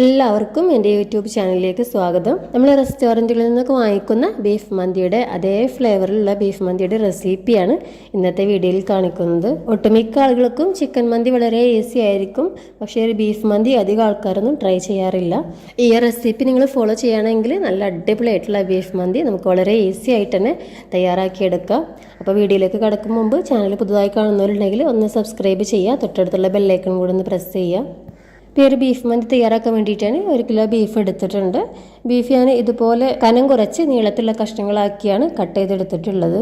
എല്ലാവർക്കും എന്റെ യൂട്യൂബ് ചാനലിലേക്ക് സ്വാഗതം. നമ്മൾ റെസ്റ്റോറന്റുകളിൽ നിന്നൊക്കെ വാങ്ങിക്കുന്ന ബീഫ് മന്തിയുടെ അതേ ഫ്ലേവറിലുള്ള ബീഫ് മന്തിയുടെ റെസിപ്പിയാണ് ഇന്നത്തെ വീഡിയോയിൽ കാണിക്കുന്നത്. ഒട്ടുമിക്ക ആളുകൾക്കും ചിക്കൻ മന്തി വളരെ ഈസി ആയിരിക്കും. പക്ഷേ ഒരു ബീഫ് മന്തി അധികം ആൾക്കാരൊന്നും ട്രൈ ചെയ്യാറില്ല. ഈ റെസിപ്പി നിങ്ങൾ ഫോളോ ചെയ്യുകയാണെങ്കിൽ നല്ല അടിപൊളിയായിട്ടുള്ള ബീഫ് മന്തി നമുക്ക് വളരെ ഈസി ആയിട്ട് തന്നെ തയ്യാറാക്കിയെടുക്കാം. അപ്പോൾ വീഡിയോയിലേക്ക് കടക്കും മുമ്പ് ചാനൽ പുതുതായി കാണുന്നവരുണ്ടെങ്കിൽ ഒന്ന് സബ്സ്ക്രൈബ് ചെയ്യുക തൊട്ടടുത്തുള്ള ബെല്ലൈക്കൺ കൂടെ ഒന്ന് പ്രസ് ചെയ്യുക. ഇപ്പോൾ ബീഫ് മന്തി തയ്യാറാക്കാൻ വേണ്ടിയിട്ടാണ് ഒരു കിലോ ബീഫ് എടുത്തിട്ടുണ്ട്. ബീഫ് ഞാൻ ഇതുപോലെ കനം കുറച്ച് നീളത്തിലുള്ള കഷ്ണങ്ങളാക്കിയാണ് കട്ട് ചെയ്തെടുത്തിട്ടുള്ളത്.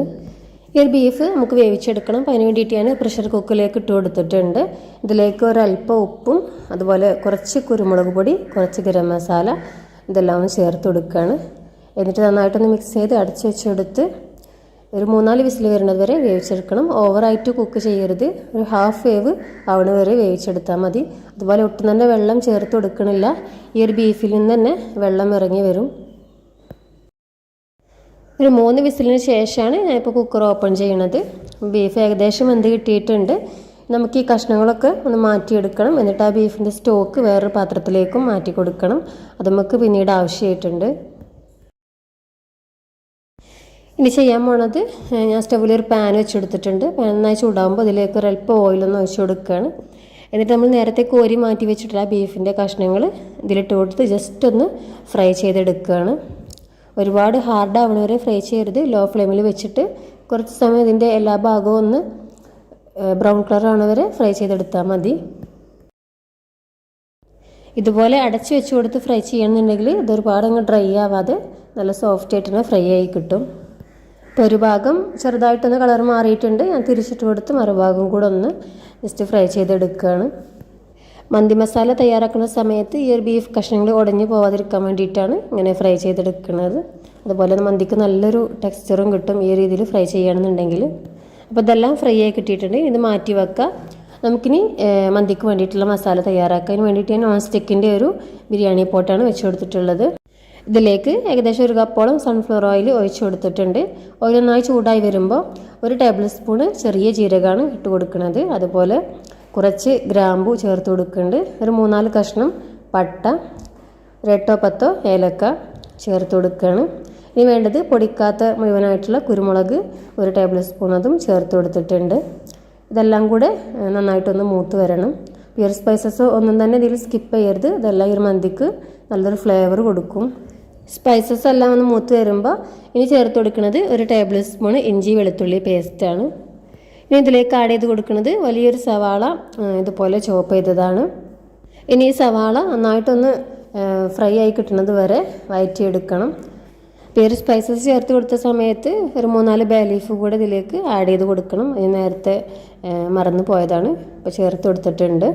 ഈ ഒരു ബീഫ് നമുക്ക് വേവിച്ചെടുക്കണം. അപ്പോൾ അതിന് വേണ്ടിയിട്ട് ഞാൻ പ്രഷർ കുക്കറിലേക്ക് ഇട്ട് കൊടുത്തിട്ടുണ്ട്. ഇതിലേക്ക് ഒരല്പം ഉപ്പും അതുപോലെ കുറച്ച് കുരുമുളക് പൊടി കുറച്ച് ഗരം മസാല ഇതെല്ലാം ചേർത്ത് കൊടുക്കുകയാണ്. എന്നിട്ട് നന്നായിട്ടൊന്ന് മിക്സ് ചെയ്ത് അടച്ചു വെച്ചെടുത്ത് ഒരു മൂന്നാൽ വിസിൽ വരുന്നത് വരെ വേവിച്ചെടുക്കണം. ഓവറായിട്ട് കുക്ക് ചെയ്യരുത്. ഒരു ഹാഫ് വേവ് ആവണ വരെ വേവിച്ചെടുത്താൽ മതി. അതുപോലെ ഒട്ടും തന്നെ വെള്ളം ചേർത്ത് കൊടുക്കണില്ല. ഈ ഒരു ബീഫിൽ നിന്ന് തന്നെ വെള്ളം ഇറങ്ങി വരും. ഒരു മൂന്ന് വിസിലിന് ശേഷമാണ് ഞാനിപ്പോൾ കുക്കർ ഓപ്പൺ ചെയ്യണത്. ബീഫ് ഏകദേശം വെന്ത് കിട്ടിയിട്ടുണ്ട്. നമുക്ക് ഈ കഷ്ണങ്ങളൊക്കെ ഒന്ന് മാറ്റിയെടുക്കണം. എന്നിട്ട് ആ ബീഫിന്റെ സ്റ്റോക്ക് വേറൊരു പാത്രത്തിലേക്കും മാറ്റി കൊടുക്കണം അത് നമുക്ക് പിന്നീട് ആവശ്യമായിട്ടുണ്ട്. ഇനി ചെയ്യാൻ പോണത് ഞാൻ സ്റ്റവിൽ ഒരു പാൻ വെച്ചെടുത്തിട്ടുണ്ട്. പാൻ നന്നായി ചൂടാകുമ്പോൾ അതിലേക്ക് ഒരു അല്പം ഓയിലൊന്ന് ഒഴിച്ചു കൊടുക്കുകയാണ് എന്നിട്ട് നമ്മൾ നേരത്തെ കോരി മാറ്റി വെച്ചിട്ടുള്ള ബീഫിന്റെ കഷ്ണങ്ങൾ ഇതിലിട്ട് കൊടുത്ത് ജസ്റ്റ് ഒന്ന് ഫ്രൈ ചെയ്തെടുക്കുകയാണ് ഒരുപാട് ഹാർഡ് ആവണ വരെ ഫ്രൈ ചെയ്യരുത്. ലോ ഫ്ലെയിമിൽ വെച്ചിട്ട് കുറച്ച് സമയം ഇതിന്റെ എല്ലാ ഭാഗവും ഒന്ന് ബ്രൗൺ കളർ വരെ ഫ്രൈ ചെയ്തെടുത്താൽ മതി. ഇതുപോലെ അടച്ചു വെച്ച് കൊടുത്ത് ഫ്രൈ ചെയ്യണമെന്നുണ്ടെങ്കിൽ ഇതൊരുപാട് അങ്ങ് ഡ്രൈ ആവാതെ നല്ല സോഫ്റ്റ് ആയിട്ട് ഫ്രൈ ആയി കിട്ടും. ഇപ്പോൾ ഒരു ഭാഗം ചെറുതായിട്ടൊന്ന് കളർ മാറിയിട്ടുണ്ട്. ഞാൻ തിരിച്ചിട്ട് കൊടുത്ത് മറുഭാഗം കൂടെ ഒന്ന് ജസ്റ്റ് ഫ്രൈ ചെയ്തെടുക്കുകയാണ്. മന്തി മസാല തയ്യാറാക്കുന്ന സമയത്ത് ഈ ഒരു ബീഫ് കഷ്ണങ്ങൾ ഉടഞ്ഞു പോവാതിരിക്കാൻ വേണ്ടിയിട്ടാണ് ഇങ്ങനെ ഫ്രൈ ചെയ്തെടുക്കുന്നത്. അതുപോലെ മന്തിക്ക് നല്ലൊരു ടെക്സ്ചറും കിട്ടും ഈ രീതിയിൽ ഫ്രൈ ചെയ്യണമെന്നുണ്ടെങ്കിൽ. അപ്പോൾ ഇതെല്ലാം ഫ്രൈ ആയി കിട്ടിയിട്ടുണ്ട്. ഇത് മാറ്റി വെക്കുക. നമുക്കിനി മന്തിക്ക് വേണ്ടിയിട്ടുള്ള മസാല തയ്യാറാക്കാൻ വേണ്ടിയിട്ട് ഞാൻ നോൺ സ്റ്റിക്കിന്റെ ഒരു ബിരിയാണി പോട്ടാണ് വെച്ച് കൊടുത്തിട്ടുള്ളത്. ഇതിലേക്ക് ഏകദേശം ഒരു കപ്പോളം സൺഫ്ലവർ ഓയിൽ ഒഴിച്ചു കൊടുത്തിട്ടുണ്ട്. ഓയിൽ നന്നായി ചൂടായി വരുമ്പോൾ ഒരു ടേബിൾ സ്പൂണ് ചെറിയ ജീരകമാണ് ഇട്ട് കൊടുക്കുന്നത്. അതുപോലെ കുറച്ച് ഗ്രാമ്പു ചേർത്ത് കൊടുക്കുന്നുണ്ട്. ഒരു മൂന്നാൽ കഷ്ണം പട്ട ഒരു എട്ടോ പത്തോ ഏലക്ക ചേർത്ത് കൊടുക്കുകയാണ്. ഇനി വേണ്ടത് പൊടിക്കാത്ത മുഴുവനായിട്ടുള്ള കുരുമുളക് ഒരു ടേബിൾ സ്പൂൺ അതും ചേർത്ത് കൊടുത്തിട്ടുണ്ട്. ഇതെല്ലാം കൂടെ നന്നായിട്ടൊന്ന് മൂത്ത് വരണം. പ്യുർ സ്പൈസസ് ഒന്നും തന്നെ ഇതിൽ സ്കിപ്പ് ചെയ്യരുത്. ഇതെല്ലാം ഈ മന്തിക്ക് നല്ലൊരു ഫ്ലേവർ കൊടുക്കും. സ്പൈസസ് എല്ലാം ഒന്ന് മൂത്ത് വരുമ്പോൾ ഇനി ചേർത്ത് കൊടുക്കുന്നത് ഒരു ടേബിൾ സ്പൂൺ ഇഞ്ചി വെളുത്തുള്ളി പേസ്റ്റാണ് ഇനി ഇതിലേക്ക് ആഡ് ചെയ്ത് കൊടുക്കുന്നത് വലിയൊരു സവാള ഇതുപോലെ ചോപ്പ് ചെയ്തതാണ്. ഇനി ഈ സവാള നന്നായിട്ടൊന്ന് ഫ്രൈ ആയി കിട്ടുന്നത് വരെ വയറ്റിയെടുക്കണം. പേര് സ്പൈസസ് ചേർത്ത് കൊടുത്ത സമയത്ത് ഒരു മൂന്നാൽ ബേ ലീഫ് കൂടെ ഇതിലേക്ക് ആഡ് ചെയ്ത് കൊടുക്കണം. ഇത് നേരത്തെ മറന്നു പോയതാണ്. ഇപ്പോൾ ചേർത്ത് കൊടുത്തിട്ടുണ്ട്.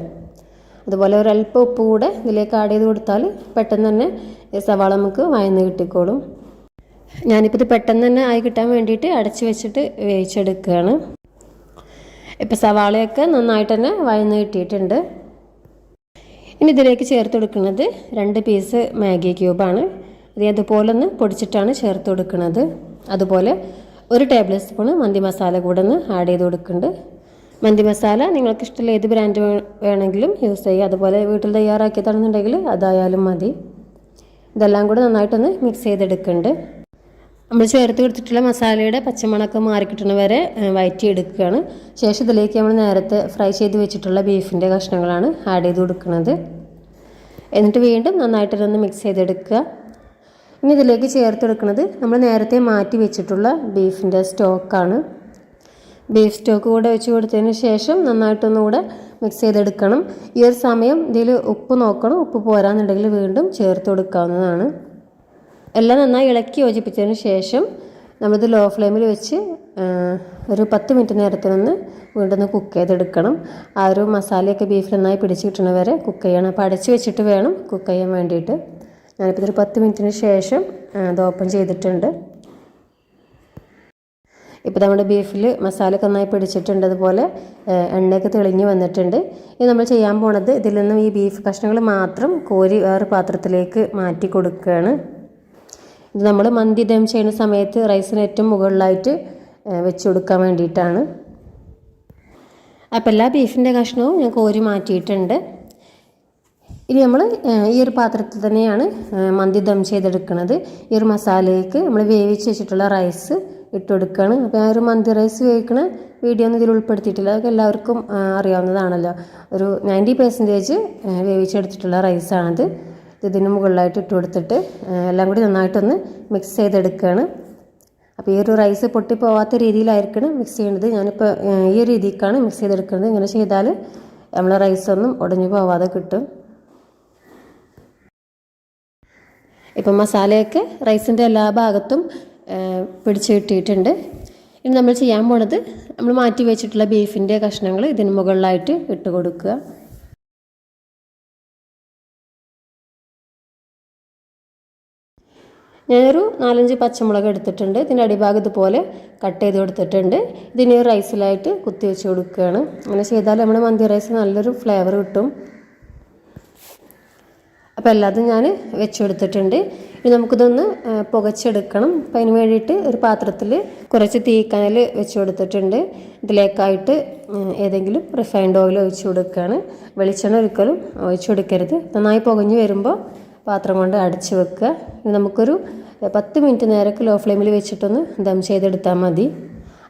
അതുപോലെ ഒരല്പം ഉപ്പ് കൂടെ ഇതിലേക്ക് ആഡ് ചെയ്ത് കൊടുത്താൽ പെട്ടെന്ന് തന്നെ സവാള നമുക്ക് വയന്ന് കിട്ടിക്കോളും. ഞാനിപ്പോൾ ഇത് പെട്ടെന്ന് തന്നെ ആയി കിട്ടാൻ വേണ്ടിയിട്ട് അടച്ച് വെച്ചിട്ട് വേവിച്ചെടുക്കുകയാണ്. ഇപ്പം സവാളയൊക്കെ നന്നായിട്ട് തന്നെ വയന്ന് കിട്ടിയിട്ടുണ്ട്. ഇനി ഇതിലേക്ക് ചേർത്ത് കൊടുക്കുന്നത് രണ്ട് പീസ് മാഗി ക്യൂബാണ് ഇത് അതുപോലെ ഒന്ന് പൊടിച്ചിട്ടാണ് ചേർത്ത് കൊടുക്കുന്നത്. അതുപോലെ ഒരു ടേബിൾ സ്പൂൺ മന്തി മസാല കൂടെ ഒന്ന് ആഡ് ചെയ്ത് കൊടുക്കുന്നുണ്ട്. മന്തി മസാല നിങ്ങൾക്ക് ഇഷ്ടമുള്ള ഏത് ബ്രാൻഡ് വേണമെങ്കിലും യൂസ് ചെയ്യുക അതുപോലെ വീട്ടിൽ തയ്യാറാക്കി തയ്യാറാക്കിയതാണെന്നുണ്ടെങ്കിൽ അതായാലും മതി. ഇതെല്ലാം കൂടെ നന്നായിട്ടൊന്ന് മിക്സ് ചെയ്തെടുക്കുന്നുണ്ട് നമ്മൾ ചേർത്ത് കൊടുത്തിട്ടുള്ള മസാലയുടെ പച്ചമണക്കം മാറിക്കിട്ടുന്ന വരെ വയറ്റിയെടുക്കുകയാണ്. ശേഷം ഇതിലേക്ക് നമ്മൾ നേരത്തെ ഫ്രൈ ചെയ്ത് വെച്ചിട്ടുള്ള ബീഫിന്റെ കഷ്ണങ്ങളാണ് ആഡ് ചെയ്ത് കൊടുക്കുന്നത്. എന്നിട്ട് വീണ്ടും നന്നായിട്ടൊന്ന് മിക്സ് ചെയ്തെടുക്കുക. ഇനി ഇതിലേക്ക് ചേർത്ത് കൊടുക്കുന്നത് നമ്മൾ നേരത്തെ മാറ്റി വെച്ചിട്ടുള്ള ബീഫിന്റെ സ്റ്റോക്കാണ് ബീഫ് സ്റ്റോക്ക് കൂടെ വെച്ച് കൊടുത്തതിന് ശേഷം നന്നായിട്ടൊന്നുകൂടെ മിക്സ് ചെയ്തെടുക്കണം. ഈ ഒരു സമയം ഇതിൽ ഉപ്പ് നോക്കണം. ഉപ്പ് പോരാന്നുണ്ടെങ്കിൽ വീണ്ടും ചേർത്ത് കൊടുക്കാവുന്നതാണ്. എല്ലാം നന്നായി ഇളക്കി യോജിപ്പിച്ചതിന് ശേഷം നമ്മളിത് ലോ ഫ്ലെയിമിൽ വെച്ച് ഒരു പത്ത് മിനിറ്റ് നേരത്തിനൊന്ന് വീണ്ടും ഒന്ന് കുക്ക് ചെയ്തെടുക്കണം. ആ ഒരു മസാലയൊക്കെ ബീഫിൽ നന്നായി പിടിച്ച് കിട്ടണ വരെ കുക്ക് ചെയ്യണം. അപ്പോൾ അടച്ച് വെച്ചിട്ട് വേണം കുക്ക് ചെയ്യാൻ വേണ്ടിയിട്ട്. ഞാനിപ്പോൾ ഇതൊരു പത്ത് മിനിറ്റിന് ശേഷം അത് ഓപ്പൺ ചെയ്തിട്ടുണ്ട്. ഇപ്പോൾ നമ്മുടെ ബീഫിൽ മസാല നന്നായി പിടിച്ചിട്ടുണ്ട്. അതുപോലെ എണ്ണയൊക്കെ തെളിഞ്ഞ് വന്നിട്ടുണ്ട്. ഇത് നമ്മൾ ചെയ്യാൻ പോണത് ഇതിൽ നിന്നും ഈ ബീഫ് കഷ്ണങ്ങൾ മാത്രം കോരി വേറെ പാത്രത്തിലേക്ക് മാറ്റി കൊടുക്കുകയാണ്. ഇത് നമ്മൾ മന്തി ദം ചെയ്യുന്ന സമയത്ത് റൈസിന് ഏറ്റവും മുകളിലായിട്ട് വെച്ച് കൊടുക്കാൻ വേണ്ടിയിട്ടാണ്. അപ്പോൾ എല്ലാ ബീഫിന്റെ കഷ്ണവും ഞാൻ കോരി മാറ്റിയിട്ടുണ്ട്. ഇനി നമ്മൾ ഈ ഒരു പാത്രത്തിൽ തന്നെയാണ് മന്തി ദം ചെയ്തെടുക്കുന്നത് ഈ ഒരു മസാലയ്ക്ക് നമ്മൾ വേവിച്ച് വെച്ചിട്ടുള്ള റൈസ് ഇട്ട് കൊടുക്കുകയാണ് അപ്പോൾ ആ ഒരു മന്തി റൈസ് ഉപയോഗിക്കുന്ന വീഡിയോ ഒന്നും ഇതിൽ ഉൾപ്പെടുത്തിയിട്ടില്ല. അതൊക്കെ എല്ലാവർക്കും അറിയാവുന്നതാണല്ലോ. ഒരു നയന്റി പെർസെന്റേജ് വേവിച്ചെടുത്തിട്ടുള്ള റൈസാണിത്. ഇത് ഇതിന് മുകളിലായിട്ട് ഇട്ട് കൊടുത്തിട്ട് എല്ലാം കൂടി നന്നായിട്ടൊന്ന് മിക്സ് ചെയ്തെടുക്കുകയാണ് അപ്പോൾ ഈ ഒരു റൈസ് പൊട്ടി പൊട്ടിപ്പോവാത്ത രീതിയിലായിരിക്കണം മിക്സ് ചെയ്യേണ്ടത് ഞാനിപ്പോൾ ഈ ഒരു രീതിക്കാണ് മിക്സ് ചെയ്തെടുക്കുന്നത് ഇങ്ങനെ ചെയ്താൽ നമ്മളെ റൈസൊന്നും ഉടഞ്ഞു പോവാതെ കിട്ടും. ഇപ്പം മസാലയൊക്കെ റൈസിന്റെ എല്ലാ ഭാഗത്തും പിടിച്ച് കിട്ടിയിട്ടുണ്ട്. ഇനി നമ്മൾ ചെയ്യാൻ പോണത് നമ്മൾ മാറ്റി വെച്ചിട്ടുള്ള ബീഫിന്റെ കഷ്ണങ്ങൾ ഇതിന് മുകളിലായിട്ട് ഇട്ട് കൊടുക്കുക. ഞാനൊരു നാലഞ്ച് പച്ചമുളക് എടുത്തിട്ടുണ്ട്. ഇതിന്റെ അടിഭാഗം ഇതുപോലെ കട്ട് ചെയ്ത് കൊടുത്തിട്ടുണ്ട്. ഇതിന് റൈസിലായിട്ട് കുത്തി വെച്ച് കൊടുക്കുകയാണ്. അങ്ങനെ ചെയ്താൽ നമ്മുടെ മന്തി റൈസ് നല്ലൊരു ഫ്ലേവർ കിട്ടും. അപ്പോൾ എല്ലാതും ഞാൻ വെച്ചെടുത്തിട്ടുണ്ട് ഇനി നമുക്കിതൊന്ന് പുകച്ചെടുക്കണം. അപ്പം അതിന് വേണ്ടിയിട്ട് ഒരു പാത്രത്തിൽ കുറച്ച് തീക്കനൽ വെച്ച് കൊടുത്തിട്ടുണ്ട്. ഇതിലേക്കായിട്ട് ഏതെങ്കിലും റിഫൈൻഡ് ഓയിൽ ഒഴിച്ച് കൊടുക്കുകയാണ്. വെളിച്ചെണ്ണ ഒരിക്കലും ഒഴിച്ചു കൊടുക്കരുത്. നന്നായി പുകഞ്ഞു വരുമ്പോൾ പാത്രം കൊണ്ട് അടച്ച് വെക്കുക. ഇനി നമുക്കൊരു പത്ത് മിനിറ്റ് നേരമൊക്കെ ലോ ഫ്ലെയിമിൽ വെച്ചിട്ടൊന്ന് ദം ചെയ്തെടുത്താൽ മതി.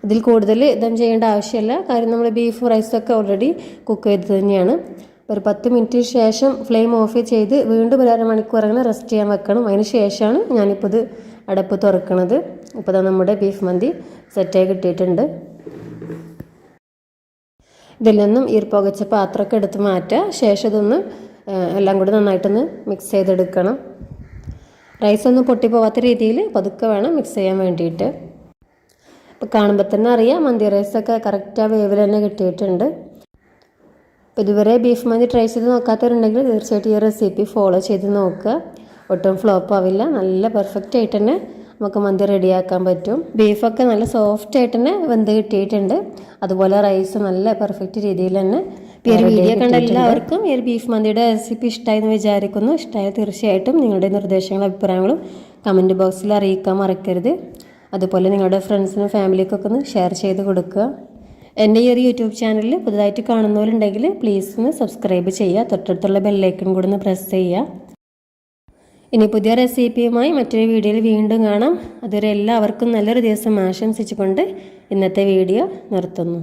അതിൽ കൂടുതൽ ദം ചെയ്യേണ്ട ആവശ്യമില്ല. കാര്യം നമ്മൾ ബീഫ് റൈസൊക്കെ ഓൾറെഡി കുക്ക് ചെയ്ത് തന്നെയാണ്. ഒരു പത്ത് മിനിറ്റിന് ശേഷം ഫ്ലെയിം ഓഫ് ചെയ്ത് വീണ്ടും ഒരു അരമണിക്കൂർ അങ്ങനെ റെസ്റ്റ് ചെയ്യാൻ വെക്കണം. അതിന് ശേഷമാണ് ഞാനിപ്പോൾ ഇത് അടപ്പ് തുറക്കണത്. ഇപ്പോൾ നമ്മുടെ ബീഫ് മന്തി സെറ്റായി കിട്ടിയിട്ടുണ്ട്. ഇതിൽ നിന്നും ഈർപ്പകച്ച പാത്രമൊക്കെ എടുത്ത് മാറ്റുക ശേഷം ഇതൊന്ന് എല്ലാം കൂടി നന്നായിട്ടൊന്ന് മിക്സ് ചെയ്തെടുക്കണം. റൈസ് ഒന്നും പൊട്ടിപ്പോവാത്ത രീതിയിൽ പതുക്കെ വേണം മിക്സ് ചെയ്യാൻ വേണ്ടിയിട്ട്. ഇപ്പോൾ കാണുമ്പോൾ തന്നെ അറിയാം മന്തി റൈസൊക്കെ കറക്റ്റ് ആ വേവിൽ തന്നെ കിട്ടിയിട്ടുണ്ട്. അപ്പോൾ ഇതുവരെ ബീഫ് മന്തി ട്രൈ ചെയ്ത് നോക്കാത്തവരുണ്ടെങ്കിൽ തീർച്ചയായിട്ടും ഈ റെസിപ്പി ഫോളോ ചെയ്ത് നോക്കുക ഒട്ടും ഫ്ലോപ്പ് ആവില്ല. നല്ല പെർഫെക്റ്റ് ആയിട്ട് തന്നെ നമുക്ക് മന്തി റെഡിയാക്കാൻ പറ്റും. ബീഫൊക്കെ നല്ല സോഫ്റ്റ് ആയിട്ട് തന്നെ വെന്ത് കിട്ടിയിട്ടുണ്ട്. അതുപോലെ റൈസ് നല്ല പെർഫെക്റ്റ് രീതിയിൽ തന്നെ ഈ ഒരു വീഡിയോ കണ്ട എല്ലാവർക്കും ഈ ഒരു ബീഫ് മന്തിയുടെ റെസിപ്പി ഇഷ്ടമായെന്ന് വിചാരിക്കുന്നു. ഇഷ്ടമായ തീർച്ചയായിട്ടും നിങ്ങളുടെ നിർദ്ദേശങ്ങളും അഭിപ്രായങ്ങളും കമന്റ് ബോക്സിൽ അറിയിക്കാൻ മറക്കരുത്. അതുപോലെ നിങ്ങളുടെ ഫ്രണ്ട്സിനും ഫാമിലിക്കൊക്കെ ഒന്ന് ഷെയർ ചെയ്ത് കൊടുക്കുക. എന്റെ ഈ ഒരു യൂട്യൂബ് ചാനലിൽ പുതുതായിട്ട് കാണുന്നവരുണ്ടെങ്കിൽ പ്ലീസ് ഒന്ന് സബ്സ്ക്രൈബ് ചെയ്യുക. തൊട്ടടുത്തുള്ള ബെല്ലൈക്കൺ കൂടെ ഒന്ന് പ്രസ് ചെയ്യുക. ഇനി പുതിയ റെസിപ്പിയുമായി മറ്റൊരു വീഡിയോയിൽ വീണ്ടും കാണാം. അതുവരെ എല്ലാവർക്കും നല്ലൊരു ദിവസം ആശംസിച്ചുകൊണ്ട് ഇന്നത്തെ വീഡിയോ നിർത്തുന്നു.